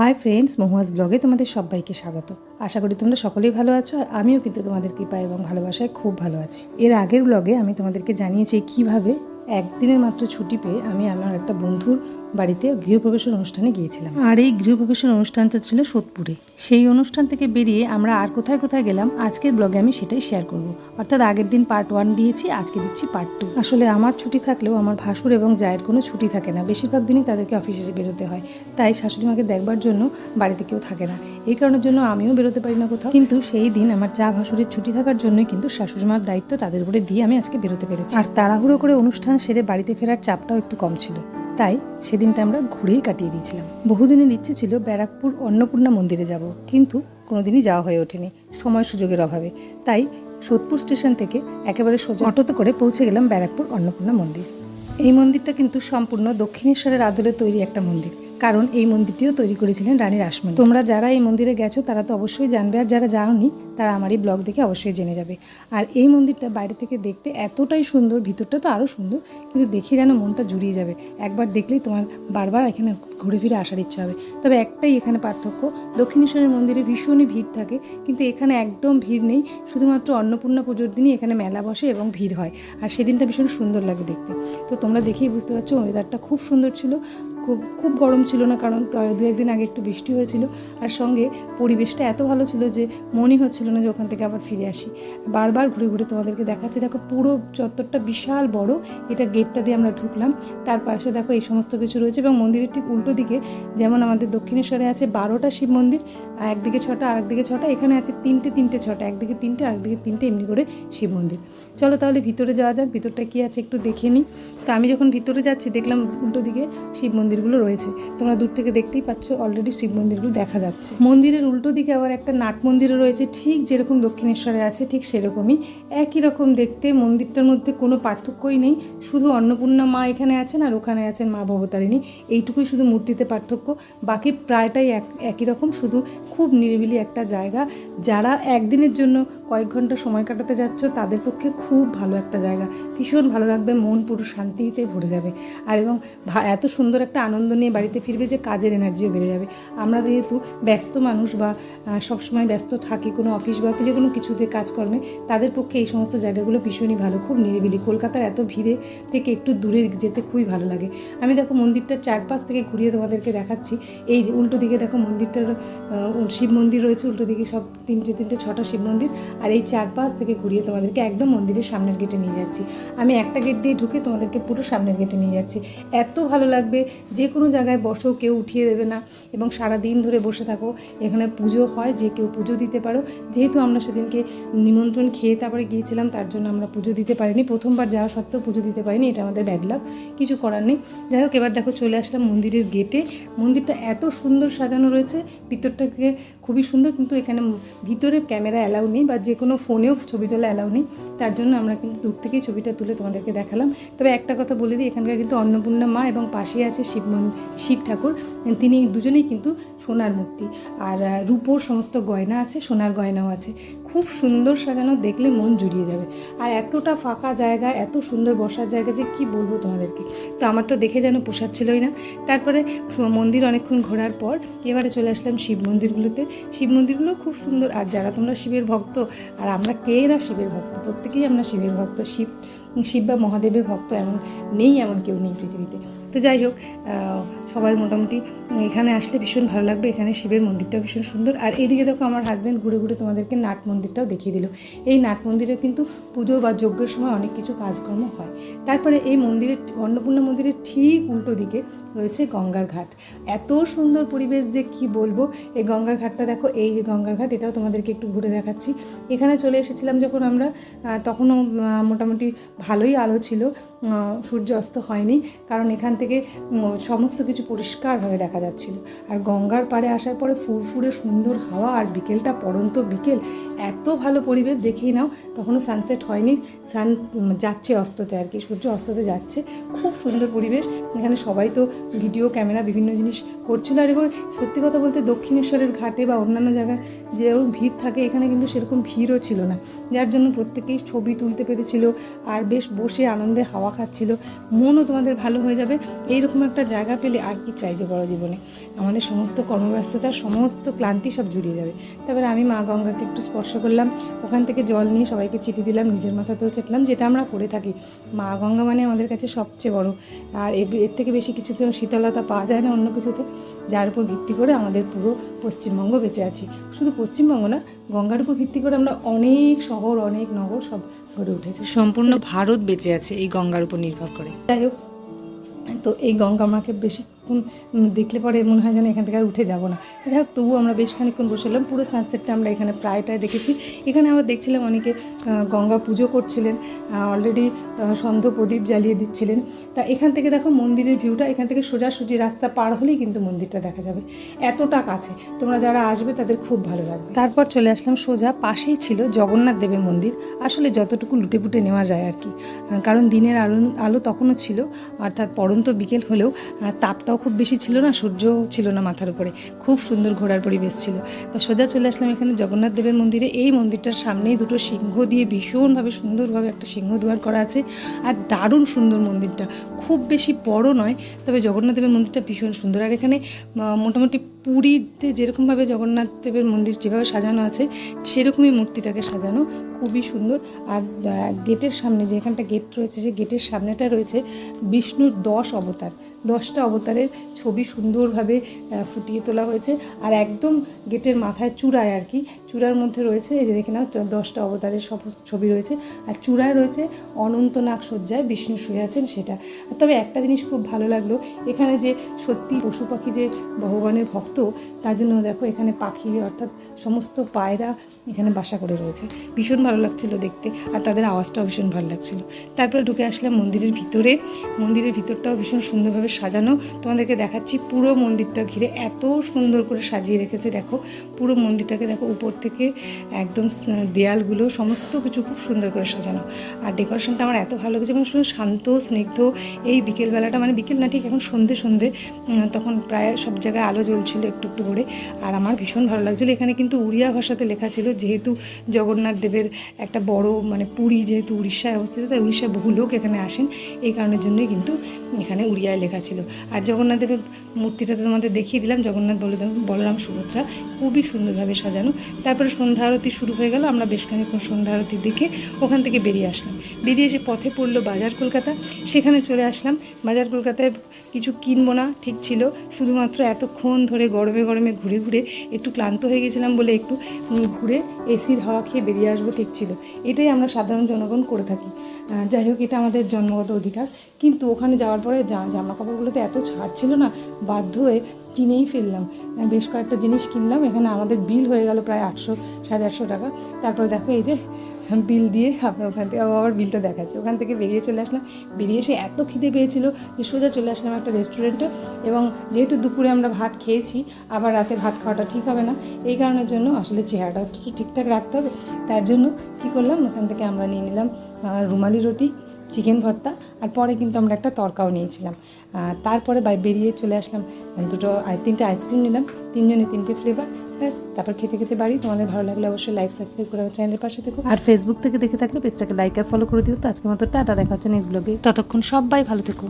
Hi friends মহুয়াজ ব্লগে তোমাদের সবাইকে স্বাগত। আশা করি তোমরা সকলেই ভালো আছো আর আমিও কিন্তু তোমাদের কৃপা এবং ভালোবাসায় খুব ভালো আছি। এর আগের ব্লগে আমি তোমাদেরকে জানিয়েছি কীভাবে একদিনের মাত্র ছুটি পেয়ে আমি আমার একটা বন্ধুর বাড়িতে গৃহপ্রবেশের অনুষ্ঠানে গিয়েছিলাম। আর এই গৃহপ্রবেশের অনুষ্ঠানটা ছিল সোদপুরে। সেই অনুষ্ঠান থেকে বেরিয়ে আমরা আর কোথায় কোথায় গেলাম আজকের ব্লগে আমি সেটাই শেয়ার করব। অর্থাৎ আগের দিন পার্ট ওয়ান দিয়েছি আজকে দিচ্ছি পার্ট টু আসলে আমার ছুটি থাকলেও আমার ভাসুর এবং জায়ের কোনো ছুটি থাকে না। বেশিরভাগ দিনই তাদেরকে অফিসে বেরোতে হয়। তাই শাশুড়ি মাকে দেখবার জন্য বাড়িতে কেউ থাকে না। এই কারণের জন্য আমিও বেরোতে পারি না কোথাও। কিন্তু সেই দিন আমার যা ভাসুরের ছুটি থাকার জন্যই কিন্তু শাশুড়ি মার দায়িত্ব তাদের উপরে দিয়ে আমি আজকে বেরোতে পেরেছি। আর তাড়াহুড়ো করে অনুষ্ঠান সেরে বাড়িতে ফেরার চাপটাও একটু কম ছিল। তাই সেদিনটা আমরা ঘুরেই কাটিয়ে দিয়েছিলাম। বহুদিনের ইচ্ছে ছিল ব্যারাকপুর অন্নপূর্ণা মন্দিরে যাব, কিন্তু কোনোদিনই যাওয়া হয়ে ওঠেনি, সময় সুযোগের অভাবে। তাই সোদপুর স্টেশন থেকে একেবারে সোজা অটোতে করে পৌঁছে গেলাম ব্যারাকপুর অন্নপূর্ণা মন্দির। এই মন্দিরটা কিন্তু সম্পূর্ণ দক্ষিণেশ্বরের আদলে তৈরি একটা মন্দির, কারণ এই মন্দিরটিও তৈরি করেছিলেন রানী রাসমণি। তোমরা যারা এই মন্দিরে গেছো, তারা তো অবশ্যই জানবে, আর যারা যাওনি তারা আমার এই ব্লগ দেখে অবশ্যই জেনে যাবে। আর এই মন্দিরটা বাইরে থেকে দেখতে এতটাই সুন্দর, ভিতরটা তো আরও সুন্দর, কিন্তু দেখে যেন মনটা জুড়িয়ে যাবে। একবার দেখলেই তোমার বারবার এখানে ঘুরে ফিরে আসার ইচ্ছা হবে। তবে একটাই এখানে পার্থক্য, দক্ষিণেশ্বরের মন্দিরে ভীষণই ভিড় থাকে, কিন্তু এখানে একদম ভিড় নেই। শুধুমাত্র অন্নপূর্ণা পুজোর দিনই এখানে মেলা বসে এবং ভিড় হয়। আর সেদিনটা ভীষণ সুন্দর লাগে দেখতে। তো তোমরা দেখেই বুঝতে পারছ ওয়েদারটা খুব সুন্দর ছিল। খুব খুব গরম ছিল না, কারণ দু একদিন আগে একটু বৃষ্টি হয়েছিল। আর সঙ্গে পরিবেশটা এত ভালো ছিল যে মনই হচ্ছিল না যে ওখান থেকে আবার ফিরে আসি। বারবার ঘুরে ঘুরে তোমাদেরকে দেখাচ্ছি। দেখো পুরো চত্বরটা বিশাল বড়। এটা গেটটা দিয়ে আমরা ঢুকলাম। তার পাশে দেখো এই সমস্ত কিছু রয়েছে এবং মন্দিরের ঠিক উল্টো দিকে যেমন আমাদের দক্ষিণেশ্বরে আছে বারোটা শিব মন্দির একদিকে ছটা, আর একদিকে ছটা, এখানে আছে তিনটে তিনটে, ছটা, একদিকে তিনটে, আর একদিকে তিনটে এমনি করে শিব মন্দির। চলো তাহলে ভিতরে যাওয়া যাক, ভিতরটা কি আছে একটু দেখে নিই। তো আমি যখন ভিতরে যাচ্ছি, দেখলাম উল্টো দিকে শিব মন্দিরগুলো রয়েছে। তোমরা দূর থেকে দেখতেই পাচ্ছ অলরেডি শিব মন্দিরগুলো দেখা যাচ্ছে। মন্দিরের উল্টো দিকে আবার একটা নাট মন্দিরও রয়েছে, ঠিক যেরকম দক্ষিণেশ্বরে আছে, ঠিক সেরকমই। একই রকম দেখতে, মন্দিরটার মধ্যে কোনো পার্থক্যই নেই। শুধু অন্নপূর্ণা মা এখানে আছেন আর ওখানে আছেন মা ভবতারিণী। এইটুকুই শুধু মূর্তিতে পার্থক্য। বাকি প্রায়টাই এক, একই রকম, শুধু খুব নিরিবিলি একটা জায়গা। যারা একদিনের জন্য কয়েক ঘণ্টা সময় কাটাতে যাচ্ছ, তাদের পক্ষে খুব ভালো একটা জায়গা। ভীষণ ভালো লাগবে, মন পুরো শান্তিতে ভরে যাবে। আর এবং এত সুন্দর একটা আনন্দ নিয়ে বাড়িতে ফিরবে যে কাজের এনার্জিও বেড়ে যাবে। আমরা যেহেতু ব্যস্ত মানুষ বা সবসময় ব্যস্ত থাকি কোনো অফিস বা যে কোনো কিছুতে কাজকর্মে, তাদের পক্ষে এই সমস্ত জায়গাগুলো ভীষণই ভালো, খুব নিরিবিলি। কলকাতার এত ভিড়ে থেকে একটু দূরে যেতে খুবই ভালো লাগে। আমি দেখো মন্দিরটার চারপাশ থেকে ঘুরিয়ে তোমাদেরকে দেখাচ্ছি। এই যে উল্টো দিকে দেখো মন্দিরটার শিব মন্দির রয়েছে, উল্টো দিকে সব তিনটে তিনটে, ছটা শিব মন্দির। আর এই চারপাশ থেকে ঘুরিয়ে তোমাদেরকে একদম মন্দিরের সামনের গেটে নিয়ে যাচ্ছি। আমি একটা গেট দিয়ে ঢুকে তোমাদেরকে পুরো সামনের গেটে নিয়ে যাচ্ছি। এত ভালো লাগবে, যে কোনো জায়গায় বসো, কেউ উঠিয়ে দেবে না এবং সারা দিন ধরে বসে থাকো। এখানে পুজো হয়, যে কেউ পুজো দিতে পারো। যেহেতু আমরা সেদিনকে নিমন্ত্রণ খেয়ে তারপরে গিয়েছিলাম, তার জন্য আমরা পুজো দিতে পারিনি। প্রথমবার যাওয়া সত্ত্বেও পুজো দিতে পারিনি, এটা আমাদের ব্যাড লাক কিছু করার নেই। যাই হোক, এবার দেখো চলে আসলাম মন্দিরের গেটে মন্দিরটা এত সুন্দর সাজানো রয়েছে, ভিতরটাকে খুবই সুন্দর, কিন্তু এখানে ভিতরে ক্যামেরা অ্যালাউ নেই বা যে কোনো ফোনেও ছবি তোলা অ্যালাউ নেই। তার জন্য আমরা কিন্তু দূর থেকেই ছবিটা তুলে তোমাদেরকে দেখালাম। তবে একটা কথা বলে দিই, এখানকার কিন্তু অন্নপূর্ণা মা এবং পাশেই আছে শিব শিব ঠাকুর। তিনি দুজনেই কিন্তু সোনার মূর্তি। আর রূপোর সমস্ত গয়না আছে, সোনার গয়নাও আছে। খুব সুন্দর সাজানো দেখলে মন জুড়িয়ে যাবে। আর এতটা ফাঁকা জায়গা, এত সুন্দর বসার জায়গা যে কি বলব তোমাদেরকে? তো আমার তো দেখে যেন পোষাচ্ছিলই না। তারপরে মন্দির অনেকক্ষণ ঘোরার পর এবারে চলে আসলাম শিব মন্দিরগুলোতে। শিব মন্দিরগুলো খুব সুন্দর। আর যারা তোমরা শিবের ভক্ত, আর আমরা কে না শিবের ভক্ত? প্রত্যেকেই আমরা শিবের ভক্ত। শিব শিব বা মহাদেবের ভক্ত এমন নেই, এমন কেউ নেই পৃথিবীতে। তো যাই হোক সবার মোটামুটি এখানে আসলে ভীষণ ভালো লাগবে। এখানে শিবের মন্দিরটাও ভীষণ সুন্দর। আর এইদিকে দেখো আমার হাজব্যান্ড ঘুরে ঘুরে তোমাদেরকে নাট মন্দিরটাও দেখিয়ে দিল। এই নাট মন্দিরে কিন্তু পুজো বা যজ্ঞের সময় অনেক কিছু কাজকর্ম হয়। তারপরে এই মন্দিরের অন্নপূর্ণা মন্দিরের ঠিক উল্টো দিকে রয়েছে গঙ্গার ঘাট। এত সুন্দর পরিবেশ যে কি বলব? এই গঙ্গার ঘাটটা দেখো, এই যে গঙ্গার ঘাট, এটাও তোমাদেরকে একটু ঘুরে দেখাচ্ছি। এখানে চলে এসেছিলাম যখন আমরা তখনও মোটামুটি ভালোই আলো ছিল আহ, সূর্য অস্ত হয়নি কারণ এখান থেকে সমস্ত কিছু পরিষ্কারভাবে দেখা যাচ্ছিল। আর গঙ্গার পাড়ে আসার পরে ফুরফুরে সুন্দর হাওয়া আর বিকেলটা পড়ন্ত বিকেল এত ভালো পরিবেশ দেখেই নাও তখনও সানসেট হয়নি সান যাচ্ছে অস্ততে আর কি সূর্য অস্ততে যাচ্ছে খুব সুন্দর পরিবেশ। এখানে সবাই তো ভিডিও ক্যামেরা বিভিন্ন জিনিস করছিল আর এবার সত্যি কথা বলতে দক্ষিণেশ্বরের ঘাটে বা অন্যান্য জায়গায় যেরকম ভিড় থাকে এখানে কিন্তু সেরকম ভিড়ও ছিল না। যার জন্য প্রত্যেকেই ছবি তুলতে পেরেছিল আর বেশ বসে আনন্দে হাওয়া খাচ্ছিল। মনও তোমাদের ভালো হয়ে যাবে। এইরকম একটা জায়গা পেলে আর কি চাই যে বড় জীবনে। আমাদের সমস্ত কর্মব্যস্ততার সমস্ত ক্লান্তি সব জুড়িয়ে যাবে। তারপরে আমি মা গঙ্গাকে একটু স্পর্শ করলাম। ওখান থেকে জল নিয়ে সবাইকে চিঠি দিলাম, নিজের মাথাতেও চেটলাম, যেটা আমরা করে থাকি। মা গঙ্গা মানে আমাদের কাছে সবচেয়ে বড়। আর এর থেকে বেশি কিছু তো শীতলতা পাওয়া যায় না অন্য কিছুতে। যার উপর ভিত্তি করে আমাদের পুরো পশ্চিমবঙ্গ বেঁচে আছি। শুধু পশ্চিমবঙ্গ না, গঙ্গার উপর ভিত্তি করে আমরা অনেক শহর, অনেক নগর সব গড়ে উঠেছে। সম্পূর্ণ ভারত বেঁচে আছে এই গঙ্গার উপর নির্ভর করে। যাই হোক, তো এই গঙ্গা আমাকে বেশিক্ষণ দেখলে পরে মনে হয় যেন এখান থেকে আর উঠে যাব না। যাই হোক তবু আমরা বেশ খানিক্ষণ বসেলাম পুরো সানসেটটা আমরা এখানে প্রায়টাই দেখেছি। এখানে আমরা দেখছিলাম অনেকে গঙ্গা পুজো করছিলেন অলরেডি সন্ধ প্রদীপ জ্বালিয়ে দিচ্ছিলেন। তা এখান থেকে দেখো মন্দিরের ভিউটা এখান থেকে সোজাসুজি রাস্তা পার হলেই কিন্তু মন্দিরটা দেখা যাবে। এতটা কাছে। তোমরা যারা আসবে তাদের খুব ভালো লাগবে। তারপর চলে আসলাম সোজা, পাশেই ছিল জগন্নাথ দেবের মন্দির। আসলে যতটুকু লুটে পুটে নেওয়া যায় আর কি। কারণ দিনের আলো আলো তখনও ছিল, অর্থাৎ পড়ন্ত বিকেল হলেও তাপটাও খুব বেশি ছিল না সূর্য ছিল না মাথার উপরে। খুব সুন্দর ঘোরার পরিবেশ ছিল। তা সোজা চলে আসলাম এখানে জগন্নাথ দেবের মন্দিরে। এই মন্দিরটার সামনেই দুটো সিংহ দিয়ে ভীষণভাবে সুন্দরভাবে একটা সিংহ দুয়ার করা আছে আর দারুণ সুন্দর মন্দিরটা। খুব বেশি বড় নয়, তবে জগন্নাথ দেবের মন্দিরটা ভীষণ সুন্দর। আর এখানে মোটামুটি পুরীতে যেরকমভাবে জগন্নাথ দেবের মন্দির যেভাবে সাজানো আছে, সেরকমই মূর্তিটাকে সাজানো। খুবই সুন্দর। আর গেটের সামনে যে এখানটা গেট রয়েছে যে গেটের সামনেটা রয়েছে বিষ্ণুর দশ অবতার। দশটা অবতারের ছবি সুন্দরভাবে ফুটিয়ে তোলা হয়েছে। আর একদম গেটের মাথায় চূড়ায় আর কি, চূড়ার মধ্যে রয়েছে, এই যে দেখে নাও দশটা অবতারের সব ছবি রয়েছে। আর চূড়ায় রয়েছে অনন্তনাগ শয্যায় বিষ্ণু শুয়ে আছেন সেটা। তবে একটা জিনিস খুব ভালো লাগল, এখানে যে সত্যি পশু পাখি যে ভগবানের ভক্ত, তার জন্য দেখো এখানে পাখি অর্থাৎ সমস্ত পায়রা এখানে বাসা করে রয়েছে। ভীষণ ভালো লাগছিল দেখতে, আর তাদের আওয়াজটাও ভীষণ ভালো লাগছিল। তারপরে ঢুকে আসলাম মন্দিরের ভিতরে। মন্দিরের ভিতরটাও ভীষণ সুন্দরভাবে সাজানো। তোমাদেরকে দেখাচ্ছি পুরো মন্দিরটা ঘিরে। এত সুন্দর করে সাজিয়ে রেখেছে, দেখো। পুরো মন্দিরটাকে, দেখো, উপর থেকে একদম দেয়ালগুলো, সমস্ত কিছু খুব সুন্দর করে সাজানো। আর ডেকোরেশনটা আমার এত ভালো লেগেছে এবং শুধু শান্ত, স্নিগ্ধ, এই বিকেলবেলাটা মানে বিকেল না, ঠিক এখন সন্ধে সন্ধে তখন প্রায় সব জায়গায় আলো জ্বলছিল একটু একটু করে। আর আমার ভীষণ ভালো লাগছিল। এখানে কিন্তু উড়িয়া ভাষাতে লেখা ছিল, যেহেতু জগন্নাথ দেবের একটা বড় মানে পুরী যেহেতু উড়িষ্যায় অবস্থিত, তাই উড়িষ্যায় বহু লোক এখানে আসেন। এই কারণের জন্যই কিন্তু এখানে উড়িয়ায় লেখা ছিল। আর জগন্নাথ দেবের মূর্তিটা তো তোমাদের দেখিয়ে দিলাম, জগন্নাথ বলরাম বলরাম সুভদ্রা খুবই সুন্দরভাবে সাজানো। তারপরে সন্ধ্যা আরতি শুরু হয়ে গেল, আমরা বেশ খানিক্ষণ সন্ধ্যা আরতি দেখে ওখান থেকে বেরিয়ে আসলাম। বেরিয়ে এসে পথে পড়ল বাজার কলকাতা। সেখানে চলে আসলাম। বাজার কলকাতায় কিছু কিনবো না, ঠিক ছিল। শুধুমাত্র এতক্ষণ ধরে গরমে গরমে ঘুরে ঘুরে একটু ক্লান্ত হয়ে গেছিলাম বলে একটু ঘুরে এসির হাওয়া খেয়ে বেরিয়ে আসব, ঠিক ছিল। এটাই আমরা সাধারণ জনগণ করে থাকি। যাই হোক, এটা আমাদের জন্মগত অধিকার। কিন্তু ওখানে যাওয়ার পরে জামা কাপড়গুলোতে এত ছাড় ছিল না বাধ্য হয়ে কিনেই ফেললাম। বেশ কয়েকটা জিনিস কিনলাম, এখানে আমাদের বিল হয়ে গেল প্রায় আটশো, সাড়ে আটশো টাকা। তারপরে দেখো এই যে বিল দিয়ে আপনার ওখান থেকে আবার বিলটা দেখাচ্ছে। ওখান থেকে বেরিয়ে চলে আসলাম। বেরিয়ে এসে এত খিদে পেয়েছিল যে সোজা চলে আসলাম একটা রেস্টুরেন্টে এবং যেহেতু দুপুরে আমরা ভাত খেয়েছি, আবার রাতে ভাত খাওয়াটা ঠিক হবে না। এই কারণের জন্য আসলে চেহারাটা একটু ঠিকঠাক রাখতে হবে। তার জন্য কি করলাম? ওখান থেকে আমরা নিয়ে নিলাম রুমালি রুটি। চিকেন ভর্তা, আর পরে কিন্তু আমরা একটা তরকাও নিয়েছিলাম। তারপরে বেরিয়ে চলে আসলাম দুটো তিনটে আইসক্রিম নিলাম, তিনজনে তিনটে ফ্লেভার ব্যাস, তারপর খেতে খেতে বাড়ি। তোমাদের ভালো লাগলে অবশ্যই লাইক সাবস্ক্রাইব করে আমার চ্যানেলের পাশে থেকো। আর ফেসবুক থেকে দেখে থাকলে পেজটাকে লাইক আর ফলো করে দিও। তো আজকের মতো টাটা, দেখা হচ্ছে নেক্সট ব্লগে ততক্ষণ সবাই ভালো থেকো।